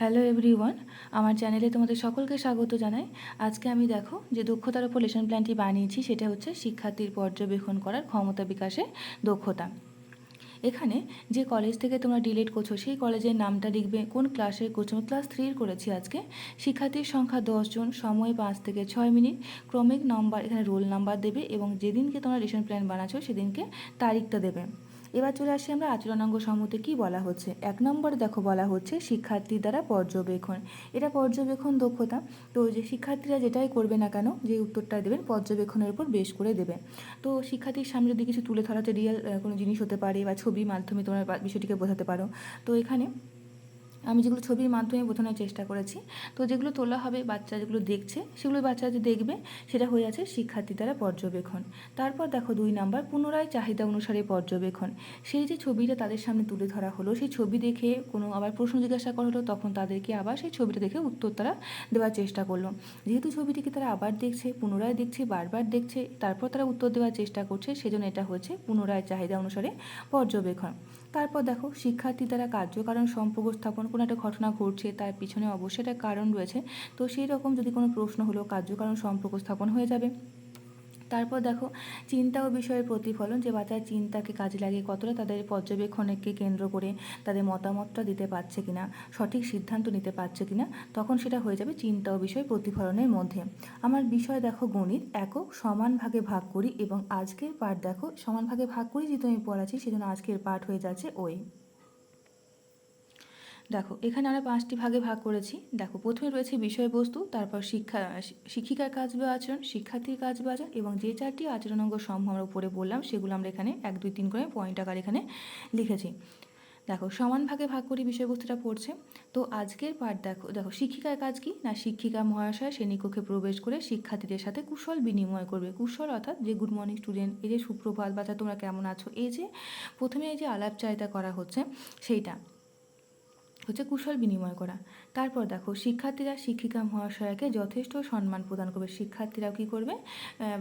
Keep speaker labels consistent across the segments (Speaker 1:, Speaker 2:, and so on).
Speaker 1: Hello everyone আমার চ্যানেলে তোমাদের সকলকে স্বাগত জানাই। আজকে আমি দেখো যে দক্ষতার উপর লেসন প্ল্যানটি বানিয়েছি, সেটা হচ্ছে শিক্ষার্থীর পর্যবেক্ষণ করার ক্ষমতা বিকাশে দক্ষতা। এখানে যে কলেজ থেকে তোমরা ডিলেট করছ, সেই কলেজের নামটা লিখবে কোন ক্লাসে করছ ক্লাস থ্রির করেছি আজকে। শিক্ষার্থীর সংখ্যা দশজন সময় পাঁচ থেকে ছয় মিনিট, ক্রমিক নম্বর এখানে রোল নাম্বার দেবে এবং যেদিনকে তোমরা লেসন প্ল্যান বানাচ্ছো, সেদিনকে তারিখটা দেবে। এবার চলে আসি আমরা আচরণাঙ্গ সম্মতে কি বলা হচ্ছে। এক নম্বরে দেখো বলা হচ্ছে শিক্ষার্থী দ্বারা পর্যবেক্ষণ। এটা পর্যবেক্ষণ দক্ষতা। তো যে শিক্ষার্থীরা যেটাই করবে না কেন, যে উত্তরটা দেবেন, পর্যবেক্ষণের উপর বেশ করে দেবে তো শিক্ষার্থীর সামনে যদি কিছু তুলে ধরাতে রিয়েল কোনো জিনিস হতে পারে বা ছবির মাধ্যমে তোমরা বিষয়টিকে বোঝাতে পারো। তো এখানে আমি যেগুলো ছবির মাধ্যমে বোঝানোর চেষ্টা করেছি, তো যেগুলো তোলা হবে, বাচ্চা যেগুলো দেখছে, সেগুলো বাচ্চারা যে দেখবে, সেটা হয়ে আছে শিক্ষার্থী দ্বারা পর্যবেক্ষণ। তারপর দেখো দুই নাম্বার, পুনরায় চাহিদা অনুসারে পর্যবেক্ষণ। সেই যে ছবিটা তাদের সামনে তুলে ধরা হলো, সেই ছবি দেখে কোনো আবার প্রশ্ন জিজ্ঞাসা করা হলো, তখন তাদেরকে আবার সেই ছবিটা দেখে উত্তর তারা দেওয়ার চেষ্টা করল। যেহেতু ছবিটিকে তারা আবার দেখছে, পুনরায় দেখছে, বারবার দেখছে, তারপর তারা উত্তর দেওয়ার চেষ্টা করছে, সেজন্য এটা হচ্ছে পুনরায় চাহিদা অনুসারে পর্যবেক্ষণ। তারপর দেখো, শিক্ষার্থী দ্বারা কার্যকারণ সম্পর্ক স্থাপন কোনো একটা ঘটনা ঘটছে, তার পিছনে অবশ্যই একটা কারণ রয়েছে। তো সেই রকম যদি কোনো প্রশ্ন হলো, কার্যকারণ সম্পর্ক স্থাপন হয়ে যাবে। তারপর দেখো, চিন্তা ও বিষয়ের প্রতিফলন, যে বাচ্চার চিন্তাকে কাজে লাগিয়ে কতটা তাদের পর্যবেক্ষণকে কেন্দ্র করে তাদের মতামতটা দিতে পারছে কিনা, সঠিক সিদ্ধান্ত নিতে পারছে কিনা, তখন সেটা হয়ে যাবে চিন্তা ও বিষয় প্রতিফলনের মধ্যে। আমার বিষয় দেখো গণিত একক সমান ভাগে ভাগ করি এবং আজকের পাঠ দেখো, সমান ভাগে ভাগ করি যেহেতু আমি পড়াচ্ছি, সেজন্য আজকের পাঠ হয়ে যাচ্ছে ওই। দেখো, এখানে আমরা পাঁচটি ভাগে ভাগ করেছি। দেখো, প্রথমে রয়েছে বিষয়বস্তু, তারপর শিক্ষা, শিক্ষিকার কাজ বা আচরণ, শিক্ষার্থীর কাজ বা আচরণ, এবং যে চারটি আচরণ অঙ্গ সমূহ আমরা উপরে বললাম, সেগুলো আমরা এখানে এক, দুই, তিন করে পয়েন্ট আকার এখানে লিখেছি। দেখো, সমান ভাগে ভাগ করি বিষয়বস্তুটা পড়ছে। তো আজকের পাঠ দেখো দেখো, শিক্ষিকার কাজ কি? না, শিক্ষিকা মহাশয় শ্রেণীকক্ষে প্রবেশ করে শিক্ষার্থীদের সাথে কুশল বিনিময় করবে। কুশল অর্থাৎ যে গুড মর্নিং স্টুডেন্ট এই যে সুপ্রভাত বাচ্চা তোমরা কেমন আছো? এই যে, প্রথমে এই যে আলাপচারিতা করা হচ্ছে, সেইটা। হচ্ছে কুশল বিনিময় করা। তারপর দেখো, শিক্ষার্থীরা শিক্ষিকা মহাশয়াকে যথেষ্ট সম্মান প্রদান করবে। শিক্ষার্থীরাও কী করবে?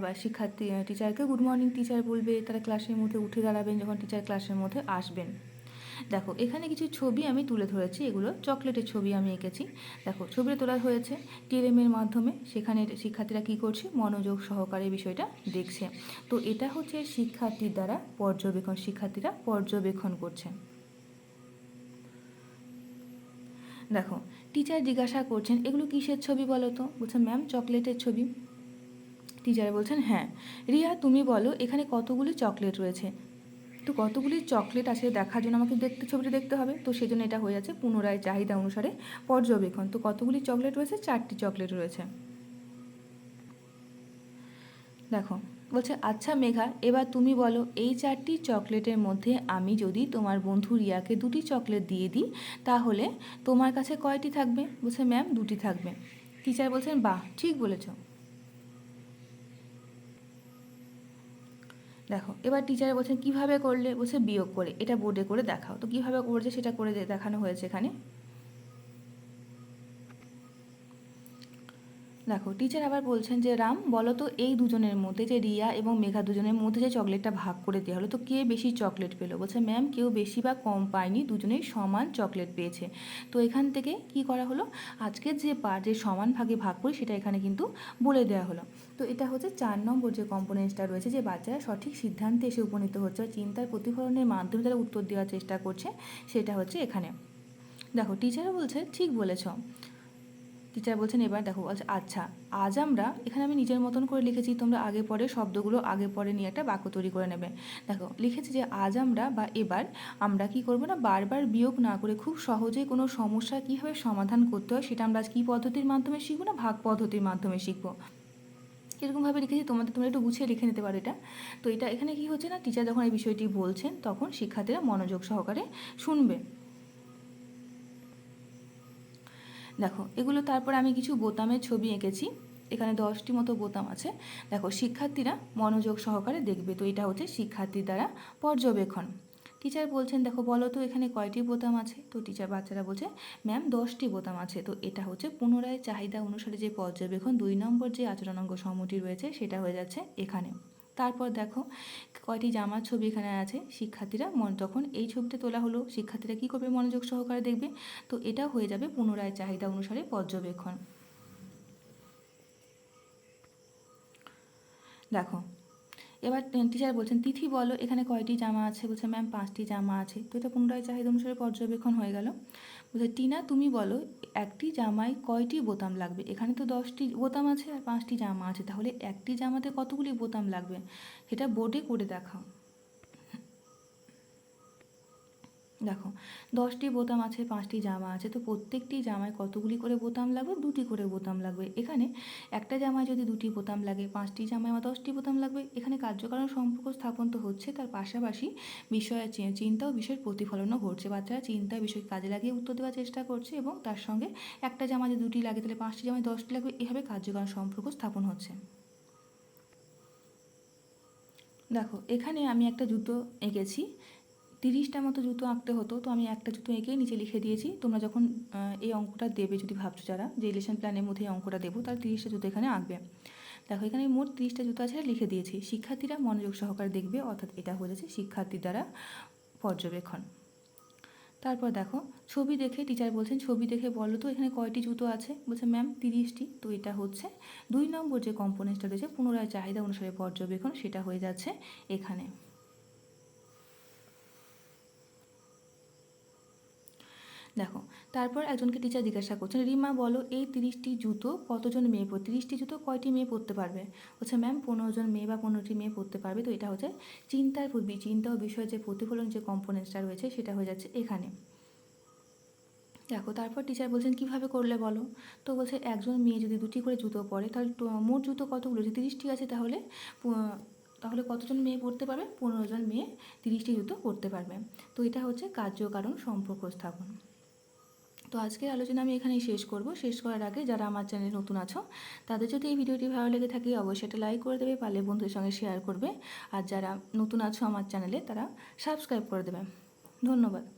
Speaker 1: বা শিক্ষার্থী টিচারকে গুড মর্নিং টিচার বলবে, তারা ক্লাসের মধ্যে উঠে দাঁড়াবেন যখন টিচার ক্লাসের মধ্যে আসবেন। দেখো, এখানে কিছু ছবি আমি তুলে ধরেছি, এগুলো চকলেটের ছবি আমি এঁকেছি। দেখো, ছবিটা তোলা হয়েছে টিএলএমের মাধ্যমে। সেখানে শিক্ষার্থীরা কী করছে? মনোযোগ সহকারে বিষয়টা দেখছে। তো এটা হচ্ছে শিক্ষার্থীর দ্বারা পর্যবেক্ষণ, শিক্ষার্থীরা পর্যবেক্ষণ করছে। দেখো টিচার জিজ্ঞাসা করছেন, এগুলো কিসের ছবি বলো তো? বলছেন ম্যাম চকলেটের ছবি। টিচার বলছেন হ্যাঁ রিয়া, তুমি বলো, এখানে কতগুলি চকলেট রয়েছে? তো কতগুলি চকলেট আছে দেখার জন্য আমাকে দেখতে, ছবিটা দেখতে হবে? তো সেজন্য এটা হয়ে যাচ্ছে পুনরায় চাহিদা অনুসারে পর্যবেক্ষণ। তো কতগুলি চকলেট রয়েছে? চারটি চকলেট রয়েছে। দেখো বলছে আচ্ছা মেঘা, এবার তুমি বলো, এই চারটি চকলেটের মধ্যে আমি যদি তোমার বন্ধু রিয়াকে দুটি চকলেট দিয়ে দিই, তাহলে তোমার কাছে কয়টি থাকবে? বলছে, ম্যাম, দুটি থাকবে। টিচার বলছেন, বাহ, ঠিক বলেছ। দেখো, এবার টিচার বলছেন, কীভাবে করলে? বলছে, বিয়োগ করে, এটা বোর্ডে করে দেখাও। তো কীভাবে করেছে, সেটা করে দেখানো হয়েছে এখানে। দেখো টিচার আবার বলছেন যে, রাম বলো তো এই দুজনের মধ্যে যে রিয়া এবং মেঘা দুজনের মধ্যে যে চকলেটটা ভাগ করে দেওয়া হলো, তো কে বেশি চকলেট পেল? বলছে, ম্যাম, কেউ বেশি বা কম পায়নি, দুজনেই সমান চকলেট পেয়েছে। তো এখান থেকে কি করা হলো? আজকের যে পার যে সমান ভাগে ভাগ করি, সেটা এখানে কিন্তু বলে দেওয়া হলো। তো এটা হচ্ছে চার নম্বর যে কম্পোনেন্টসটা রয়েছে, যে বাচ্চারা সঠিক সিদ্ধান্তে এসে উপনীত হচ্ছে চিন্তার প্রতিফলনের মাধ্যমে তারা উত্তর দেওয়ার চেষ্টা করছে, সেটা হচ্ছে এখানে। দেখো টিচারও বলছে, ঠিক বলেছ। টিচার বলছেন, এবার দেখো, বলছে আচ্ছা আজ আমরা এখানে আমি নিজের মতন করে লিখেছি, তোমরা আগে পরে শব্দগুলো আগে পরে নিয়ে একটা বাক্য তৈরি করে নেবে। দেখো, লিখেছি যে, আজ আমরা বা এবার আমরা কি করব না, বারবার বিয়োগ না করে খুব সহজেই কোনো সমস্যা কীভাবে সমাধান করতে হয়, সেটা আমরা আজ কী পদ্ধতির মাধ্যমে শিখব না ভাগ পদ্ধতির মাধ্যমে শিখব? এরকমভাবে লিখেছি, তোমাদের, তোমরা একটু গুছিয়ে লিখে নিতে পারো এটা। তো এটা এখানে কি হচ্ছে না টিচার যখন এই বিষয়টি বলছেন, তখন শিক্ষার্থীরা মনোযোগ সহকারে শুনবে। দেখো, এগুলো তারপর আমি কিছু বোতামের ছবি এঁকেছি। এখানে দশটি মতো বোতাম আছে। দেখো, শিক্ষার্থীরা মনোযোগ সহকারে দেখবে। তো এটা হচ্ছে শিক্ষার্থীর দ্বারা পর্যবেক্ষণ। টিচার বলছেন, দেখো, বলো তো, এখানে কয়টি বোতাম আছে? তো টিচার বাচ্চারা বলছে, ম্যাম, দশটি বোতাম আছে। তো এটা হচ্ছে পুনরায় চাহিদা অনুসারে যে পর্যবেক্ষণ, দুই নম্বর যে আচরণাঙ্গ সমূহটি রয়েছে, সেটা হয়ে যাচ্ছে এখানে। তারপর দেখো কয়টি জামার ছবি এখানে আছে, শিক্ষার্থীরা মন যখন এই ছবিটা তোলা হলো, শিক্ষার্থীরা কী করবে মনোযোগ সহকারে দেখবে, তো এটা হয়ে যাবে পুনরায় চাহিদা অনুসারে পর্যবেক্ষণ। দেখো, এবার টিচার বলছেন, তিথি বলো, এখানে কয়টি জামা আছে? বলছে ম্যাম পাঁচটি জামা আছে। তো এটা পুনরায় চাহিদা অনুসারে পর্যবেক্ষণ হয়ে গেল। বলছে, টিনা, তুমি বলো, একটি জামায় কয়টি বোতাম লাগবে? এখানে তো দশটি বোতাম আছে আর পাঁচটি জামা আছে। তাহলে একটি জামাতে কতগুলি বোতাম লাগবে? সেটা বোর্ডে করে দেখাও। দেখো, দশটি বোতাম আছে, পাঁচটি জামা আছে, তো প্রত্যেকটি জামায় কতগুলি করে বোতাম লাগবে? দুটি করে বোতাম লাগবে। এখানে একটা জামায় যদি দুটি বোতাম লাগে, পাঁচটি জামায় আমার দশটি বোতাম লাগবে। এখানে কার্যকারণ সম্পর্ক স্থাপন তো হচ্ছে, তার পাশাপাশি বিষয়ের চিন্তা ও বিষয়ের প্রতিফলনও ঘটছে। বাচ্চারা চিন্তা বিষয় কাজে লাগিয়ে উত্তর দেওয়ার চেষ্টা করছে এবং তার সঙ্গে একটা জামা যদি দুটি লাগে, তাহলে পাঁচটি জামায় দশটি লাগবে। এভাবে কার্যকারণ সম্পর্ক স্থাপন হচ্ছে। দেখো, এখানে আমি একটা জুতো এঁকেছি। তিরিশটা মতো জুতো আঁকতে হতো, তো আমি একটা জুতো এঁকে নিচে লিখে দিয়েছি, তোমরা যখন এই অঙ্কটা দেবে যদি ভাবছ যারা, যে লেসন প্ল্যানের মধ্যে এই অঙ্কটা দেবো, তার তিরিশটা জুতো এখানে আঁকবে। দেখো, এখানে মোট তিরিশটা জুতো আছে, লিখে দিয়েছি। শিক্ষার্থীরা মনোযোগ সহকারে দেখবে, অর্থাৎ এটা হয়ে যাচ্ছে শিক্ষার্থী দ্বারা পর্যবেক্ষণ। তারপর দেখো, ছবি দেখে টিচার বলছেন, ছবি দেখে বলো তো, এখানে কয়টি জুতো আছে? বলছে ম্যাম তিরিশটি। তো এটা হচ্ছে দুই নম্বর যে কম্পোনেন্টসটা রয়েছে, পুনরায় চাহিদা অনুসারে পর্যবেক্ষণ, সেটা হয়ে যাচ্ছে এখানে। দেখো, তারপর একজনকে টিচার জিজ্ঞাসা করছেন, রিমা, বলো এই তিরিশটি জুতো কতজন মেয়ে পর তিরিশটি জুতো কয়টি মেয়ে পরতে পারবে? হচ্ছে ম্যাম, পনেরো জন মেয়ে বা পনেরোটি মেয়ে পরতে পারবে। তো এটা হচ্ছে চিন্তার চিন্তা ও বিষয়ের যে প্রতিফলন, যে কম্পোনেন্টসটা রয়েছে, সেটা হয়ে যাচ্ছে এখানে। দেখো, তারপর টিচার বলছেন, কীভাবে করলে বলো? তো বলছে, একজন মেয়ে যদি দুটি করে জুতো পরে, তাহলে মোট জুতো কতগুলো? আছে তিরিশটি আছে, তাহলে তাহলে কতজন মেয়ে পড়তে পারবে? পনেরো জন মেয়ে তিরিশটি জুতো পরতে পারবে। তো এটা হচ্ছে কার্য কারণ সম্পর্ক স্থাপন। তো আজকের আলোচনা আমি এখানেই শেষ করব। শেষ করার আগে যারা আমার চ্যানেলে নতুন আছো, তাদের যদি এই ভিডিওটি ভালো লেগে থাকে অবশ্যই একটা লাইক করে দেবে, পারলে বন্ধুদের সঙ্গে শেয়ার করবে। আর যারা নতুন আছো আমার চ্যানেলে, তারা সাবস্ক্রাইব করে দেবে। ধন্যবাদ।